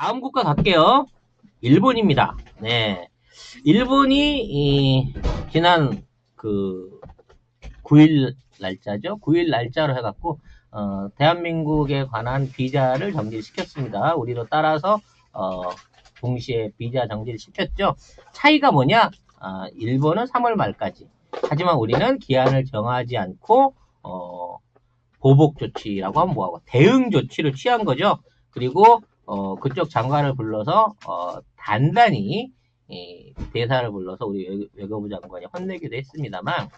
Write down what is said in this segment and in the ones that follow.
다음 국가 갈게요. 일본입니다. 네. 일본이 이, 지난 그 9일 날짜죠. 9일 날짜로 해갖고 어, 대한민국에 관한 비자를 정지를 시켰습니다. 우리로 따라서 어, 동시에 비자 정지를 시켰죠. 차이가 뭐냐? 아, 일본은 3월 말까지. 하지만 우리는 기한을 정하지 않고 어, 보복 조치라고 하면 뭐하고 대응 조치를 취한 거죠. 그리고 어, 그쪽 장관을 불러서 어, 단단히 이 대사를 불러서 우리 외- 외교부 장관이 혼내기도 했습니다만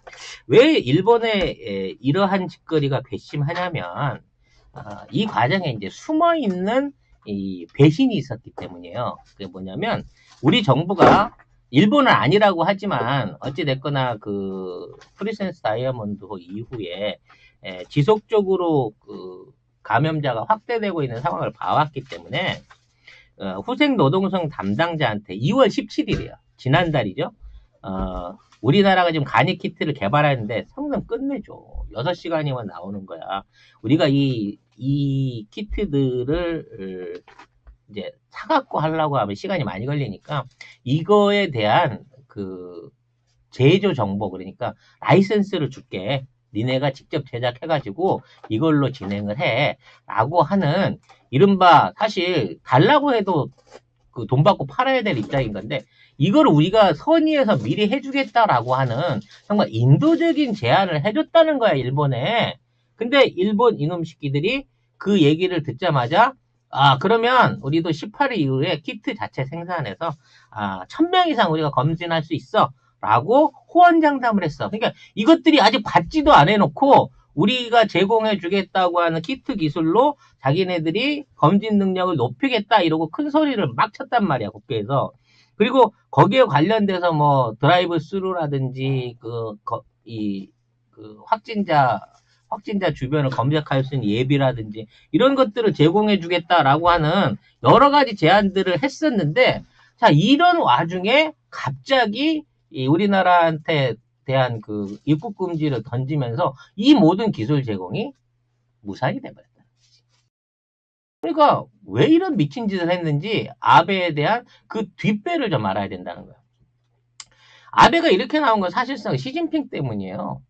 왜 일본의 에, 이러한 짓거리가 괘씸하냐면 아, 이 과정에 이제 숨어 있는 이 배신이 있었기 때문이에요. 그게 뭐냐면 우리 정부가 일본은 아니라고 하지만 어찌 됐거나 그 프리센스 다이아몬드 이후에 에, 지속적으로 그 감염자가 확대되고 있는 상황을 봐왔기 때문에 어, 후생 노동성 담당자한테 2월 17일이에요. 지난달이죠. 어, 우리나라가 지금 간이 키트를 개발하는데 성능 끝내줘. 6시간이면 나오는 거야. 우리가 이, 이 키트들을 어, 이제 사갖고 하려고 하면 시간이 많이 걸리니까 이거에 대한 그 제조 정보 그러니까 라이센스를 줄게. 니네가 직접 제작해가지고 이걸로 진행을 해. 라고 하는 이른바 사실 달라고 해도 그 돈 받고 팔아야 될 입장인 건데 이걸 우리가 선의해서 미리 해주겠다라고 하는 정말 인도적인 제안을 해줬다는 거야 일본에. 근데 일본 이놈 새끼들이 그 얘기를 듣자마자 아 그러면 우리도 18일 이후에 키트 자체 생산해서 아 1000명 이상 우리가 검진할 수 있어. 라고 호언장담을 했어. 그러니까 이것들이 아직 받지도 안 해놓고 우리가 제공해 주겠다고 하는 키트 기술로 자기네들이 검진 능력을 높이겠다 이러고 큰 소리를 막 쳤단 말이야 국회에서 그리고 거기에 관련돼서 뭐 드라이브 스루라든지 그이 그 확진자 확진자 주변을 검색할 수 있는 예비라든지 이런 것들을 제공해 주겠다라고 하는 여러 가지 제안들을 했었는데 자 이런 와중에 갑자기 이 우리나라한테 대한 그 입국 금지를 던지면서 이 모든 기술 제공이 무산이 돼버렸다. 그러니까 왜 이런 미친 짓을 했는지 아베에 대한 그 뒷배를 좀 알아야 된다는 거야. 아베가 이렇게 나온 건 사실상 시진핑 때문이에요.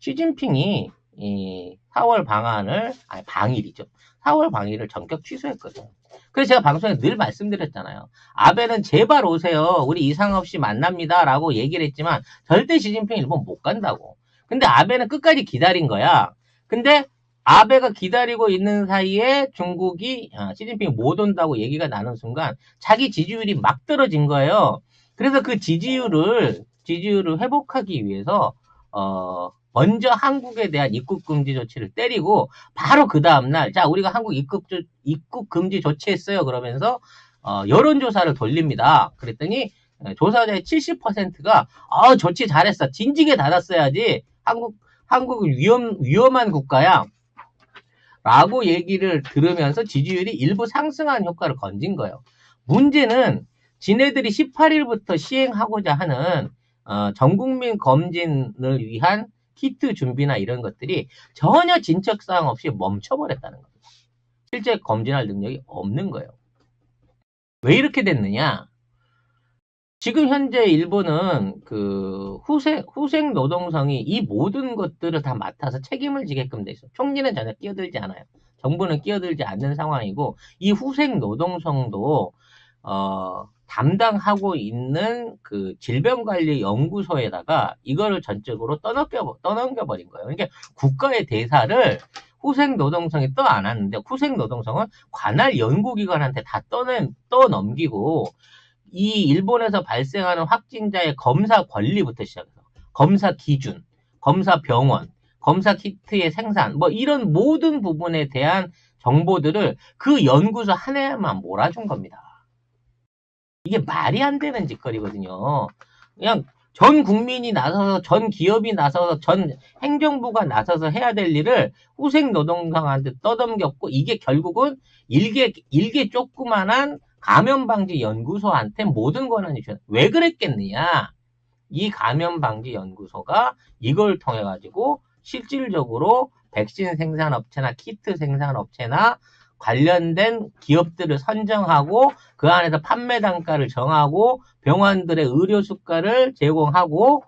시진핑이 이 4월 방안을 아니 방일이죠. 4월 방일을 전격 취소했거든요. 그래서 제가 방송에 늘 말씀드렸잖아요. 아베는 제발 오세요. 우리 이상 없이 만납니다 라고 얘기를 했지만 절대 시진핑 일본 못 간다고. 근데 아베는 끝까지 기다린 거야. 근데 아베가 기다리고 있는 사이에 중국이 아, 시진핑이 못 온다고 얘기가 나는 순간 자기 지지율이 막 떨어진 거예요. 그래서 그 지지율을 지지율을 회복하기 위해서 어 먼저 한국에 대한 입국 금지 조치를 때리고 바로 그 다음 날 자 우리가 한국 입국 조- 입국 금지 조치했어요 그러면서 어, 여론조사를 돌립니다. 그랬더니 에, 조사자의 70%가 아 조치 잘했어 진지게 닫았어야지 한국 한국은 위험 위험한 국가야. 라고 얘기를 들으면서 지지율이 일부 상승한 효과를 건진 거예요. 문제는 지네들이 18일부터 시행하고자 하는 어, 전국민 검진을 위한 키트 준비나 이런 것들이 전혀 진척사항 없이 멈춰버렸다는 겁니다. 실제 검진할 능력이 없는 거예요. 왜 이렇게 됐느냐? 지금 현재 일본은 그 후생, 후생 노동성이 이 모든 것들을 다 맡아서 책임을 지게끔 돼 있어. 총리는 전혀 끼어들지 않아요. 정부는 끼어들지 않는 상황이고, 이 후생 노동성도, 어, 담당하고 있는 그 질병관리연구소에다가 이거를 전적으로 떠넘겨, 떠넘겨버린 거예요. 그러니까 국가의 대사를 후생 노동성이 떠 안았는데, 후생 노동성은 관할 연구기관한테 다 떠내, 떠넘기고, 이 일본에서 발생하는 확진자의 검사 권리부터 시작해서 검사 기준, 검사 병원, 검사 키트의 생산, 뭐 이런 모든 부분에 대한 정보들을 그 연구소 하나에만 몰아준 겁니다. 이게 말이 안 되는 짓거리거든요. 그냥 전 국민이 나서서, 전 기업이 나서서, 전 행정부가 나서서 해야 될 일을 후생 노동상한테 떠넘겼고, 이게 결국은 일개, 일개 조그만한 감염 방지 연구소한테 모든 권한이 줬. 왜 그랬겠느냐? 이 감염 방지 연구소가 이걸 통해 가지고 실질적으로 백신 생산 업체나 키트 생산 업체나 관련된 기업들을 선정하고 그 안에서 판매 단가를 정하고 병원들의 의료 수가를 제공하고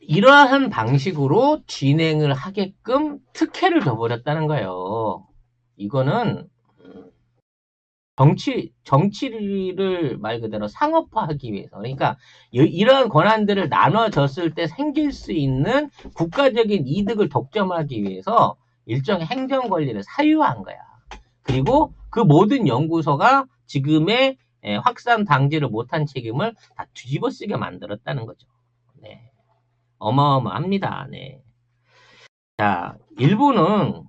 이러한 방식으로 진행을 하게끔 특혜를 줘버렸다는 거예요. 이거는 음, 정치 정치를 말 그대로 상업화하기 위해서 그러니까 이- 이러한 권한들을 나눠졌을 때 생길 수 있는 국가적인 이득을 독점하기 위해서 일종의 행정 권리를 사유화한 거야. 그리고 그 모든 연구소가 지금의 에, 확산 방지를 못한 책임을 다 뒤집어쓰게 만들었다는 거죠. 네. 어마어마합니다. 네. 자, 일본은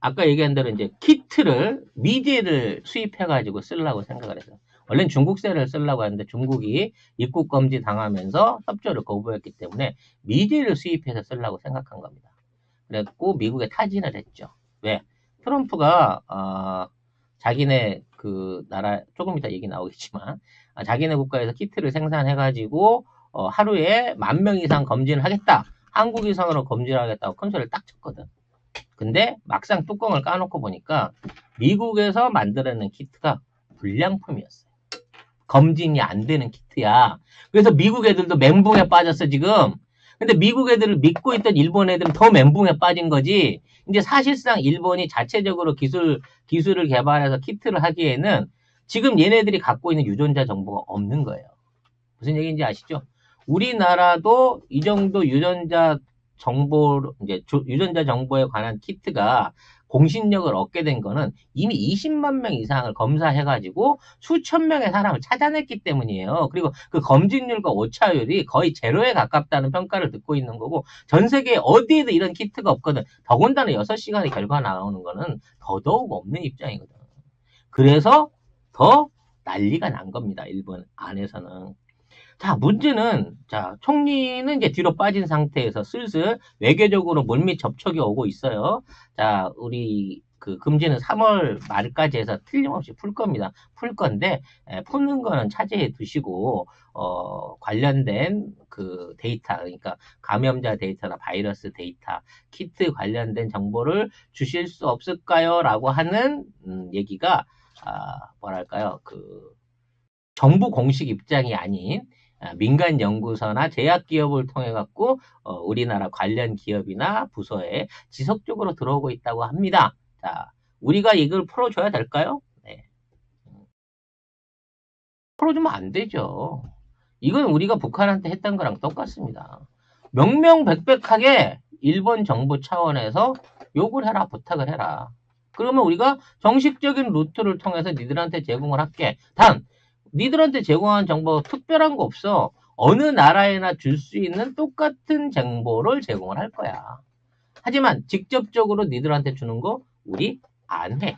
아까 얘기한 대로 이제 키트를 미디를 수입해가지고 쓰려고 생각을 했어요. 원래는 중국세를 쓰려고 했는데 중국이 입국 금지 당하면서 협조를 거부했기 때문에 미디를 수입해서 쓰려고 생각한 겁니다. 그랬고 미국에 타진을 했죠. 왜? 트럼프가 어, 자기네 그 나라 조금 이따 얘기 나오겠지만 아, 자기네 국가에서 키트를 생산해가지고 어, 하루에 만 명 이상 검진을 하겠다. 한국 이상으로 검진을 하겠다고 큰 소리를 딱 쳤거든. 근데 막상 뚜껑을 까놓고 보니까 미국에서 만들어낸 키트가 불량품이었어요. 검진이 안 되는 키트야. 그래서 미국 애들도 멘붕에 빠졌어, 지금. 근데 미국 애들을 믿고 있던 일본 애들은 더 멘붕에 빠진 거지. 이제 사실상 일본이 자체적으로 기술, 기술을 개발해서 키트를 하기에는 지금 얘네들이 갖고 있는 유전자 정보가 없는 거예요. 무슨 얘기인지 아시죠? 우리나라도 이 정도 유전자 정보, 이제 조- 유전자 정보에 관한 키트가 공신력을 얻게 된 거는 이미 20만 명 이상을 검사해가지고 수천 명의 사람을 찾아냈기 때문이에요. 그리고 그 검진율과 오차율이 거의 제로에 가깝다는 평가를 듣고 있는 거고 전 세계 어디에도 이런 키트가 없거든. 더군다나 6시간의 결과 나오는 거는 더더욱 없는 입장이거든. 그래서 더 난리가 난 겁니다. 일본 안에서는. 자, 문제는, 자, 총리는 이제 뒤로 빠진 상태에서 슬슬 외교적으로 물밑 접촉이 오고 있어요. 자, 우리 그 금지는 3월 말까지 해서 틀림없이 풀 겁니다. 풀 건데, 에, 푸는 거는 차지해 두시고, 어, 관련된 그 데이터, 그러니까 감염자 데이터나 바이러스 데이터, 키트 관련된 정보를 주실 수 없을까요? 라고 하는, 음, 얘기가, 아, 뭐랄까요, 그, 정부 공식 입장이 아닌, 아, 민간 연구소나 제약 기업을 통해 갖고 어, 우리나라 관련 기업이나 부서에 지속적으로 들어오고 있다고 합니다. 자, 우리가 이걸 풀어줘야 될까요? 네. 풀어주면 안 되죠. 이건 우리가 북한한테 했던 거랑 똑같습니다. 명명백백하게 일본 정부 차원에서 욕을 해라, 부탁을 해라. 그러면 우리가 정식적인 루트를 통해서 니들한테 제공을 할게. 단, 니들한테 제공한 정보 특별한 거 없어. 어느 나라에나 줄 수 있는 똑같은 정보를 제공을 할 거야. 하지만 직접적으로 니들한테 주는 거 우리 안 해.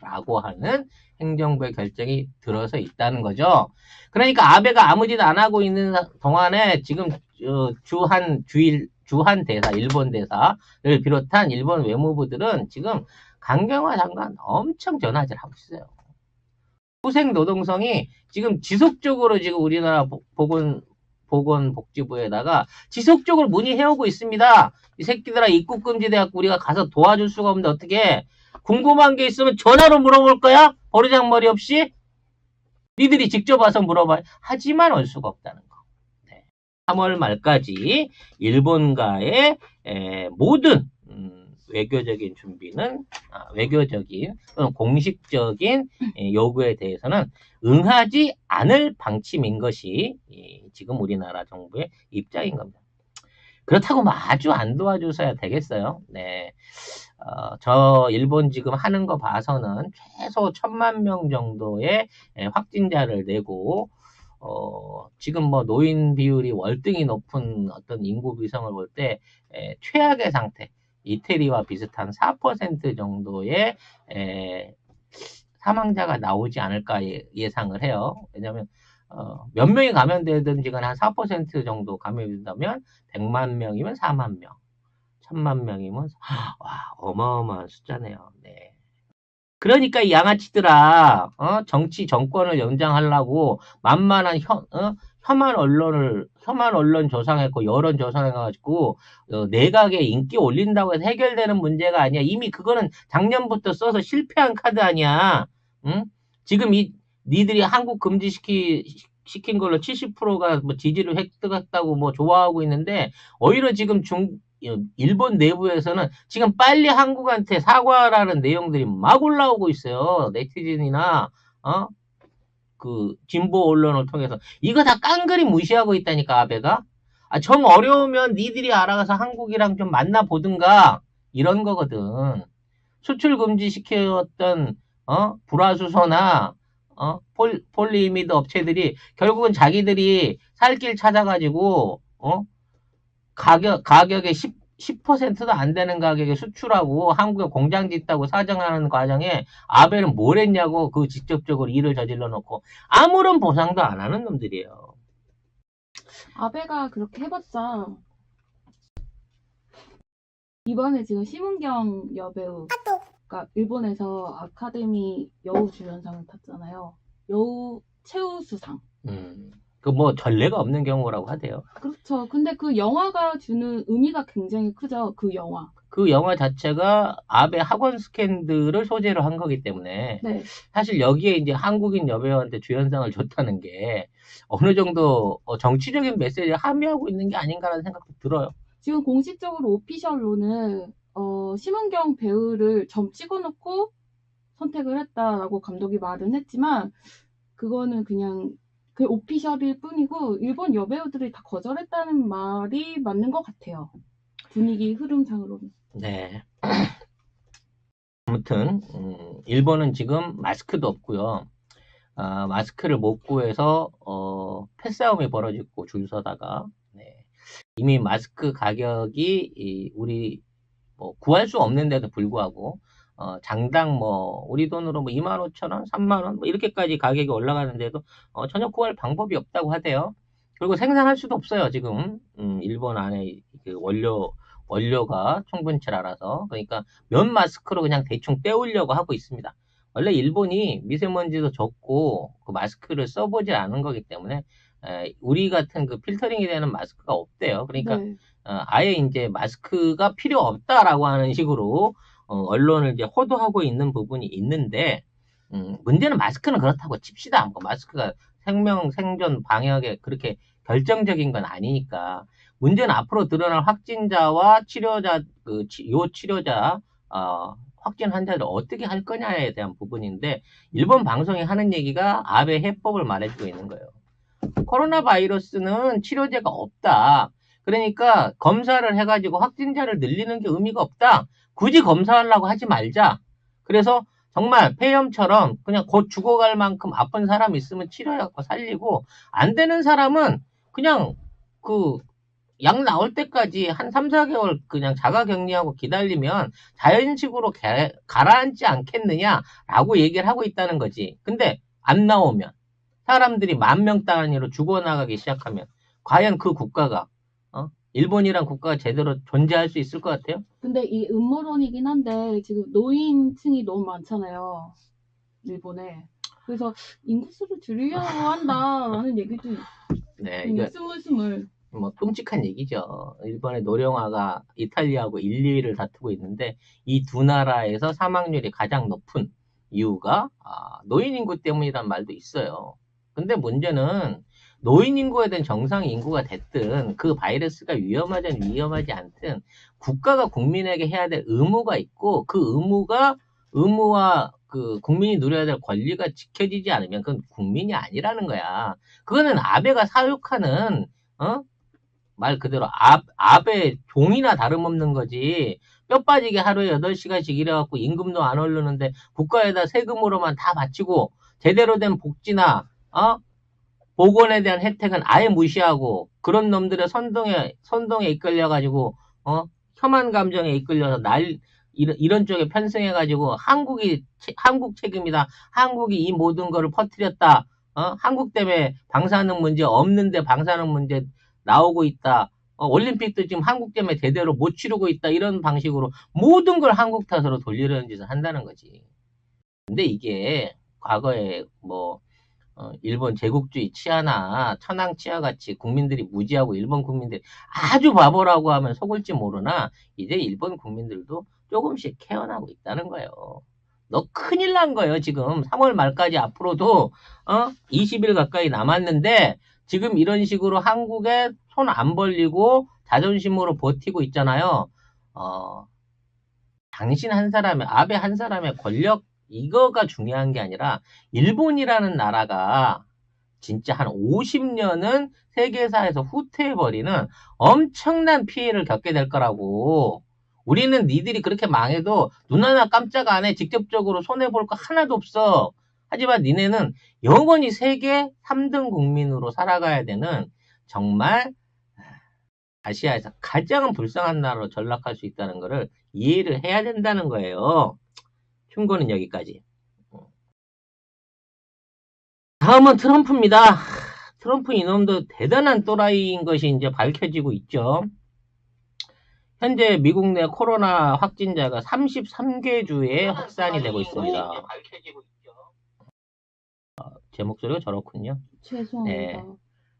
라고 하는 행정부의 결정이 들어서 있다는 거죠. 그러니까 아베가 아무 짓 안 하고 있는 동안에 지금 어, 주한 주일 주한 대사 일본 대사를 비롯한 일본 외무부들은 지금 강경화 장관 엄청 전화질 하고 있어요. 후생 노동성이 지금 지속적으로 지금 우리나라 보- 보건 보건복지부에다가 지속적으로 문의해오고 있습니다. 이 새끼들아 입국 금지돼갖고 우리가 가서 도와줄 수가 없는데 어떻게 궁금한 게 있으면 전화로 물어볼 거야? 버르장머리 없이? 니들이 직접 와서 물어봐요. 하지만 올 수가 없다는 거. 네. 3월 말까지 일본과의 에, 모든 음, 외교적인 준비는 아, 외교적인 또는 공식적인 에, 요구에 대해서는 응하지 않을 방침인 것이 이, 지금 우리나라 정부의 입장인 겁니다. 그렇다고 뭐 아주 안 도와줘서야 되겠어요. 네. 어, 저 일본 지금 하는 거 봐서는 최소 천만 명 정도의 에, 확진자를 내고 어, 지금 뭐 노인 비율이 월등히 높은 어떤 인구 비성을 볼 때 최악의 상태 이태리와 비슷한 4% 정도의 에, 사망자가 나오지 않을까 예- 예상을 해요. 왜냐하면 어, 몇 명이 감염되든지 간에 한4% 정도 감염이 된다면 100만 명이면 4만 명, 1000만 명이면 와 어마어마한 숫자네요. 네. 그러니까 이 양아치들아 어? 정치 정권을 연장하려고 만만한 현, 어? 혐한 언론을 혐한 언론 조상했고 여론 조상해가지고 어, 내각에 인기 올린다고 해서 해결되는 문제가 아니야. 이미 그거는 작년부터 써서 실패한 카드 아니야. 응? 지금 이 니들이 한국 금지시키 시킨 걸로 70%가 뭐 지지를 획득했다고 뭐 좋아하고 있는데 오히려 지금 중 일본 내부에서는 지금 빨리 한국한테 사과라는 내용들이 막 올라오고 있어요. 네티즌이나 어? 그 진보 언론을 통해서. 이거 다 깡그리 무시하고 있다니까 아베가. 아, 정 어려우면 니들이 알아가서 한국이랑 좀 만나 보든가. 이런 거거든. 수출 금지 시켰던 어 불화수소나 어 폴, 폴리미드 업체들이 결국은 자기들이 살 길 찾아가지고 어 가격 가격의 10 10%도 안 되는 가격에 수출하고 한국에 공장 짓다고 사정하는 과정에 아베는 뭘 했냐고 그 직접적으로 일을 저질러 놓고 아무런 보상도 안 하는 놈들이에요. 아베가 그렇게 해봤자 이번에 지금 심은경 여배우가 일본에서 아카데미 여우 주연상을 탔잖아요. 여우 최우수상. 음. 그 뭐 전례가 없는 경우라고 하대요. 그렇죠. 근데 그 영화가 주는 의미가 굉장히 크죠. 그 영화. 그 영화 자체가 아베 학원 스캔들을 소재로 한 거기 때문에 네. 사실 여기에 이제 한국인 여배우한테 주연상을 줬다는 게 어느 정도 어, 정치적인 메시지를 함의하고 있는 게 아닌가라는 생각도 들어요. 지금 공식적으로 오피셜로는 어, 심은경 배우를 점 찍어놓고 선택을 했다라고 감독이 말은 했지만 그거는 그냥 그 오피셜일 뿐이고 일본 여배우들이 다 거절했다는 말이 맞는 것 같아요. 분위기 흐름상으로는. 네. 아무튼 음, 일본은 지금 마스크도 없고요. 아, 마스크를 못 구해서 어, 패싸움이 벌어지고 줄 서다가 네. 이미 마스크 가격이 이, 우리 뭐 구할 수 없는데도 불구하고 어, 장당 뭐 우리 돈으로 뭐 2만 5천 원, 3만 원 뭐 이렇게까지 가격이 올라가는데도 어, 전혀 구할 방법이 없다고 하대요. 그리고 생산할 수도 없어요 지금 음, 일본 안에 그 원료 원료가 충분치 않아서 그러니까 면 마스크로 그냥 대충 때우려고 하고 있습니다. 원래 일본이 미세먼지도 적고 그 마스크를 써보지 않은 거기 때문에 에, 우리 같은 그 필터링이 되는 마스크가 없대요. 그러니까 네. 어, 아예 이제 마스크가 필요 없다라고 하는 식으로 어, 언론을 이제 호도하고 있는 부분이 있는데 음, 문제는 마스크는 그렇다고 칩시다. 뭐 마스크가 생명 생존 방역에 그렇게 결정적인 건 아니니까 문제는 앞으로 드러날 확진자와 치료자 그 요 치료자 어, 확진 환자를 어떻게 할 거냐에 대한 부분인데 일본 방송이 하는 얘기가 아베 해법을 말해주고 있는 거예요. 코로나 바이러스는 치료제가 없다. 그러니까 검사를 해가지고 확진자를 늘리는 게 의미가 없다. 굳이 검사하려고 하지 말자. 그래서 정말 폐렴처럼 그냥 곧 죽어갈 만큼 아픈 사람 있으면 치료해갖고 살리고 안 되는 사람은 그냥 그 약 나올 때까지 한 3, 4개월 그냥 자가 격리하고 기다리면 자연식으로 가, 가라앉지 않겠느냐라고 얘기를 하고 있다는 거지. 근데 안 나오면 사람들이 만 명 단위로 죽어나가기 시작하면 과연 그 국가가 어? 일본이란 국가가 제대로 존재할 수 있을 것 같아요? 근데 이 음모론이긴 한데 지금 노인층이 너무 많잖아요. 일본에. 그래서 인구수를 줄이려고 한다라는 얘기도 네, 음, 이거 스물스물. 뭐 끔찍한 얘기죠. 일본의 노령화가 이탈리아하고 1, 2위를 다투고 있는데 이 두 나라에서 사망률이 가장 높은 이유가 아, 노인 인구 때문이란 말도 있어요. 근데 문제는 노인 인구에 대한 정상 인구가 됐든 그 바이러스가 위험하든 위험하지 않든 국가가 국민에게 해야 될 의무가 있고 그 의무가 의무와 그 국민이 누려야 될 권리가 지켜지지 않으면 그건 국민이 아니라는 거야. 그거는 아베가 사육하는 어? 말 그대로 아, 아베 종이나 다름없는 거지. 뼈 빠지게 하루에 8시간씩 일해갖고 임금도 안 오르는데 국가에다 세금으로만 다 바치고 제대로 된 복지나 어? 보건에 대한 혜택은 아예 무시하고 그런 놈들의 선동에 선동에 이끌려 가지고 어? 혐한 감정에 이끌려서 날 이런, 이런 쪽에 편승해 가지고 한국이 채- 한국 책임이다. 한국이 이 모든 거를 퍼뜨렸다. 어? 한국 때문에 방사능 문제 없는데 방사능 문제 나오고 있다. 어, 올림픽도 지금 한국 때문에 제대로 못 치르고 있다. 이런 방식으로 모든 걸 한국 탓으로 돌리려는 짓을 한다는 거지. 근데 이게 과거에 뭐 어, 일본 제국주의 치하나 천황 치하 같이 국민들이 무지하고 일본 국민들이 아주 바보라고 하면 속을지 모르나 이제 일본 국민들도 조금씩 깨어나고 있다는 거예요. 너 큰일 난 거예요, 지금. 3월 말까지 앞으로도, 어? 20일 가까이 남았는데, 지금 이런 식으로 한국에 손 안 벌리고 자존심으로 버티고 있잖아요. 어, 당신 한 사람의, 아베 한 사람의 권력, 이거가 중요한 게 아니라, 일본이라는 나라가 진짜 한 50년은 세계사에서 후퇴해버리는 엄청난 피해를 겪게 될 거라고. 우리는 니들이 그렇게 망해도 눈 하나 깜짝 안 해. 직접적으로 손해볼 거 하나도 없어. 하지만 니네는 영원히 세계 3등 국민으로 살아가야 되는 정말 아시아에서 가장 불쌍한 나라로 전락할 수 있다는 것을 이해를 해야 된다는 거예요. 충고는 여기까지. 다음은 트럼프입니다. 트럼프 이놈도 대단한 또라이인 것이 이제 밝혀지고 있죠. 현재 미국 내 코로나 확진자가 33개 주에 확산이 되고 있습니다. 어, 제 목소리가 저렇군요. 죄송합니다. 네.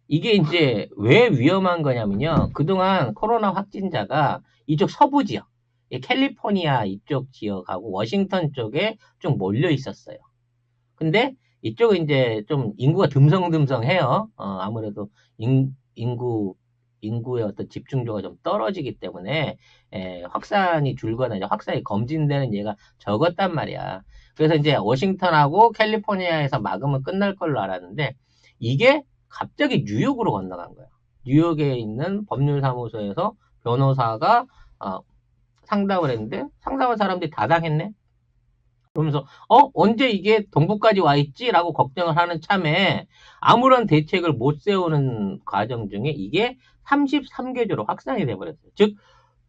이게 이제 왜 위험한 거냐면요. 그동안 코로나 확진자가 이쪽 서부 지역, 이 캘리포니아 이쪽 지역하고 워싱턴 쪽에 좀 몰려 있었어요. 근데 이쪽은 이제 좀 인구가 듬성듬성해요. 어, 아무래도 인, 인구 인구의 어떤 집중도가 좀 떨어지기 때문에 에, 확산이 줄거나 이제 확산이 검진되는 예가 적었단 말이야. 그래서 이제 워싱턴하고 캘리포니아에서 막으면 끝날 걸로 알았는데 이게 갑자기 뉴욕으로 건너간 거야. 뉴욕에 있는 법률사무소에서 변호사가 어, 상담을 했는데 상담한 사람들이 다 당했네. 그러면서 어 언제 이게 동부까지 와 있지라고 걱정을 하는 참에 아무런 대책을 못 세우는 과정 중에 이게 33개주로 확산이 돼버렸어요. 즉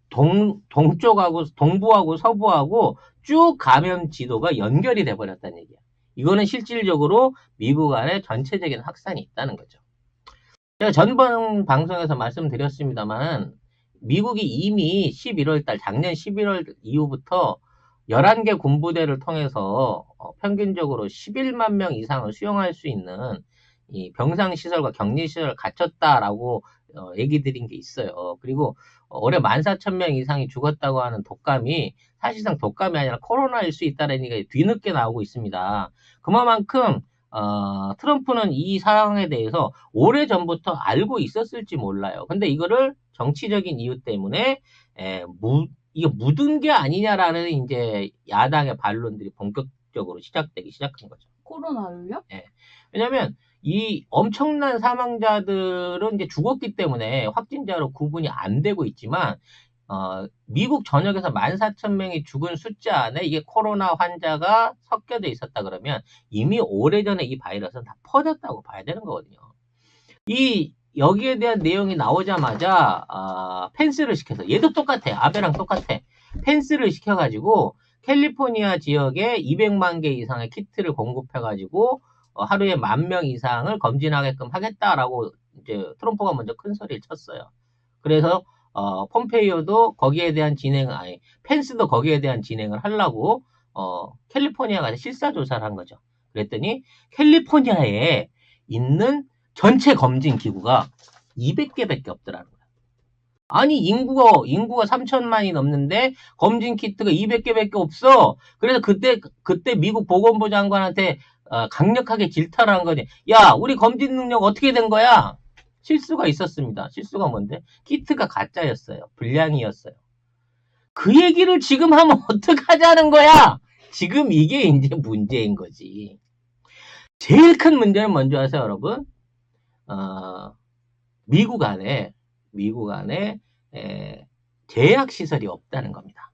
동, 동쪽하고 동부하고 서부하고 쭉 감염 지도가 연결이 돼버렸다는 얘기야. 이거는 실질적으로 미국 안에 전체적인 확산이 있다는 거죠. 제가 전번 방송에서 말씀드렸습니다만 미국이 이미 11월 달 작년 11월 이후부터 11개 군부대를 통해서 어, 평균적으로 11만 명 이상을 수용할 수 있는 이 병상 시설과 격리 시설을 갖췄다라고 어, 얘기 드린 게 있어요. 그리고 어, 올해 14,000명 이상이 죽었다고 하는 독감이 사실상 독감이 아니라 코로나일 수 있다는 얘기가 뒤늦게 나오고 있습니다. 그만큼 어, 트럼프는 이 상황에 대해서 오래 전부터 알고 있었을지 몰라요. 근데 이거를 정치적인 이유 때문에 에, 무, 이게 묻은 게 아니냐라는 이제 야당의 반론들이 본격적으로 시작되기 시작한 거죠. 코로나를요? 왜냐면 이 엄청난 사망자들은 이제 죽었기 때문에 확진자로 구분이 안 되고 있지만 어, 미국 전역에서 14,000명이 죽은 숫자 안에 이게 코로나 환자가 섞여져 있었다 그러면 이미 오래전에 이 바이러스는 다 퍼졌다고 봐야 되는 거거든요. 이 여기에 대한 내용이 나오자마자 아, 펜스를 시켜서 얘도 똑같아 아베랑 똑같아 펜스를 시켜가지고 캘리포니아 지역에 200만 개 이상의 키트를 공급해가지고 어, 하루에 만 명 이상을 검진하게끔 하겠다라고 이제 트럼프가 먼저 큰 소리를 쳤어요. 그래서 어, 폼페이오도 거기에 대한 진행, 아니, 펜스도 거기에 대한 진행을 하려고, 어, 캘리포니아 가서 실사 조사를 한 거죠. 그랬더니, 캘리포니아에 있는 전체 검진 기구가 200개밖에 없더라는 거야. 아니, 인구가, 인구가 3천만이 넘는데, 검진 키트가 200개밖에 없어. 그래서 그때, 그때 미국 보건부 장관한테, 어, 강력하게 질타를 한 거지. 야, 우리 검진 능력 어떻게 된 거야? 실수가 있었습니다. 실수가 뭔데? 키트가 가짜였어요. 불량이었어요. 그 얘기를 지금 하면 어떡하자는 거야? 지금 이게 이제 문제인 거지. 제일 큰 문제는 뭔지 아세요, 여러분? 어, 미국 안에, 미국 안에, 에, 제약 시설이 없다는 겁니다.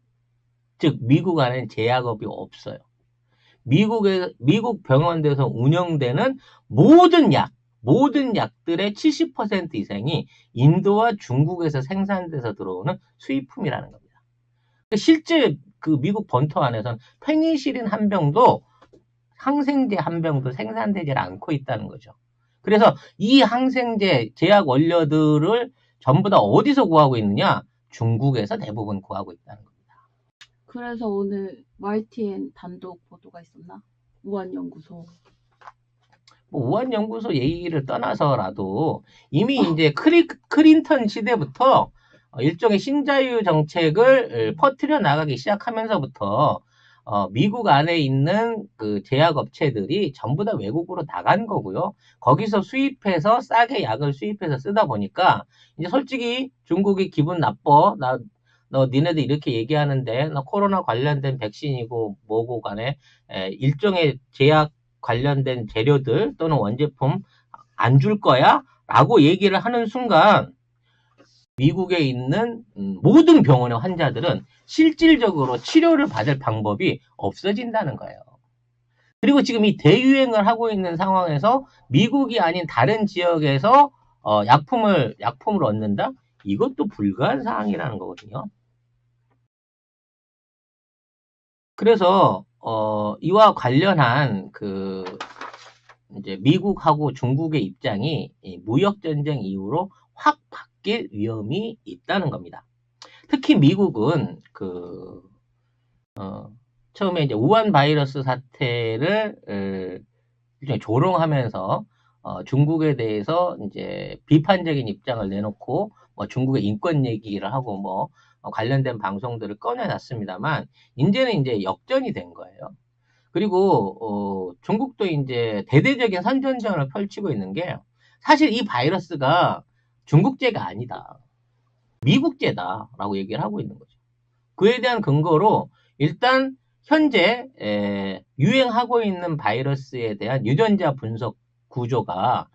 즉, 미국 안에 제약업이 없어요. 미국의, 미국 병원에서 운영되는 모든 약, 모든 약들의 70% 이상이 인도와 중국에서 생산돼서 들어오는 수입품이라는 겁니다. 실제 그 미국 본토 안에서는 페니실린 한 병도 항생제 한 병도 생산되지 않고 있다는 거죠. 그래서 이 항생제 제약 원료들을 전부 다 어디서 구하고 있느냐? 중국에서 대부분 구하고 있다는 겁니다. 그래서 오늘 YTN 단독 보도가 있었나? 우한 연구소. 뭐 우한 연구소 얘기를 떠나서라도 이미 이제 크리, 클린턴 시대부터 어, 일종의 신자유 정책을 퍼뜨려 나가기 시작하면서부터 어, 미국 안에 있는 그 제약업체들이 전부 다 외국으로 나간 거고요. 거기서 수입해서 싸게 약을 수입해서 쓰다 보니까 이제 솔직히 중국이 기분 나빠. 나, 너 니네들 이렇게 얘기하는데 나 코로나 관련된 백신이고 뭐고 간에 에, 일종의 제약 관련된 재료들 또는 원제품 안 줄 거야? 라고 얘기를 하는 순간 미국에 있는 음, 모든 병원의 환자들은 실질적으로 치료를 받을 방법이 없어진다는 거예요. 그리고 지금 이 대유행을 하고 있는 상황에서 미국이 아닌 다른 지역에서 어, 약품을 약품을 얻는다? 이것도 불가한 사항이라는 거거든요. 그래서 어, 이와 관련한 그 이제 미국하고 중국의 입장이 무역 전쟁 이후로 확 바뀔 위험이 있다는 겁니다. 특히 미국은 그 어, 처음에 이제 우한 바이러스 사태를 에, 조롱하면서 어, 중국에 대해서 이제 비판적인 입장을 내놓고 뭐 중국의 인권 얘기를 하고 뭐 어, 관련된 방송들을 꺼내놨습니다만 이제는 이제 역전이 된 거예요. 그리고 어, 중국도 이제 대대적인 선전전을 펼치고 있는 게 사실 이 바이러스가 중국제가 아니다. 미국제다라고 얘기를 하고 있는 거죠. 그에 대한 근거로 일단 현재 에, 유행하고 있는 바이러스에 대한 유전자 분석 구조가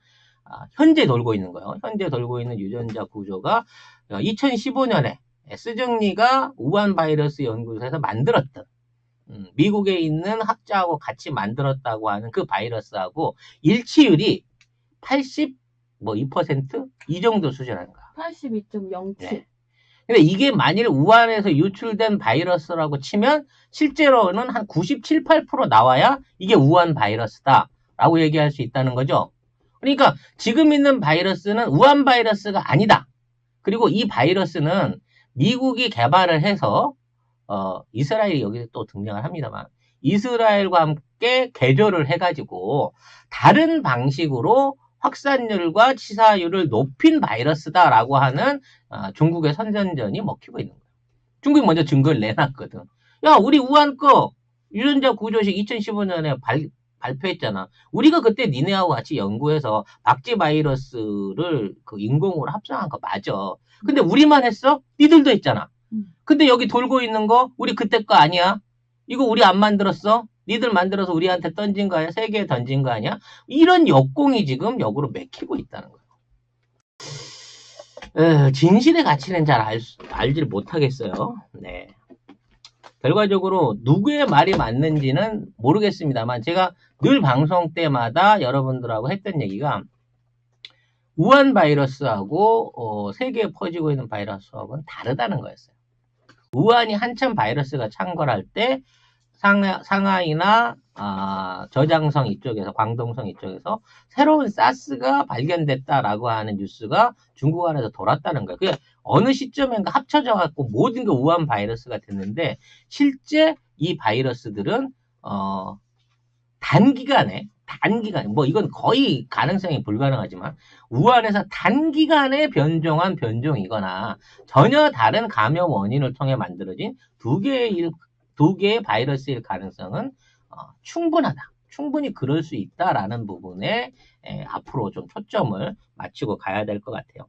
아, 현재 돌고 있는 거예요. 현재 돌고 있는 유전자 구조가 2015년에 스정리가 우한 바이러스 연구소에서 만들었던 음, 미국에 있는 학자하고 같이 만들었다고 하는 그 바이러스하고 일치율이 80, 뭐 2%? 이 정도 수준인 거야. 82.07. 네. 근데 이게 만일 우한에서 유출된 바이러스라고 치면 실제로는 한 97, 8% 나와야 이게 우한 바이러스다 라고 얘기할 수 있다는 거죠. 그러니까 지금 있는 바이러스는 우한 바이러스가 아니다. 그리고 이 바이러스는 미국이 개발을 해서 어, 이스라엘이 여기서 또 등장을 합니다만 이스라엘과 함께 개조를 해가지고 다른 방식으로 확산율과 치사율을 높인 바이러스다라고 하는 어, 중국의 선전전이 먹히고 있는 거예요. 중국이 먼저 증거를 내놨거든. 야, 우리 우한 거 유전자 구조식 2015년에 발, 발표했잖아. 우리가 그때 니네하고 같이 연구해서 박쥐 바이러스를 그 인공으로 합성한 거 맞아. 근데 우리만 했어? 니들도 했잖아. 음. 근데 여기 돌고 있는 거 우리 그때 거 아니야? 이거 우리 안 만들었어? 니들 만들어서 우리한테 던진 거 아니야? 세계에 던진 거 아니야? 이런 역공이 지금 역으로 맥히고 있다는 거예요. 에, 진실의 가치는 잘 알, 알지를 못하겠어요. 네. 결과적으로 누구의 말이 맞는지는 모르겠습니다만 제가 늘 방송 때마다 여러분들하고 했던 얘기가 우한 바이러스하고 어, 세계에 퍼지고 있는 바이러스하고는 다르다는 거였어요. 우한이 한참 바이러스가 창궐할 때 상하, 상하이나 아, 저장성 이쪽에서 광동성 이쪽에서 새로운 사스가 발견됐다라고 하는 뉴스가 중국 안에서 돌았다는 거예요. 그게 어느 시점인가 합쳐져 갖고 모든 게 우한 바이러스가 됐는데 실제 이 바이러스들은 어, 단기간에 단기간 뭐 이건 거의 가능성이 불가능하지만 우한에서 단기간에 변종한 변종이거나 전혀 다른 감염 원인을 통해 만들어진 두 개의 일, 두 개의 바이러스일 가능성은 어, 충분하다. 충분히 그럴 수 있다라는 부분에 에, 앞으로 좀 초점을 맞추고 가야 될 것 같아요.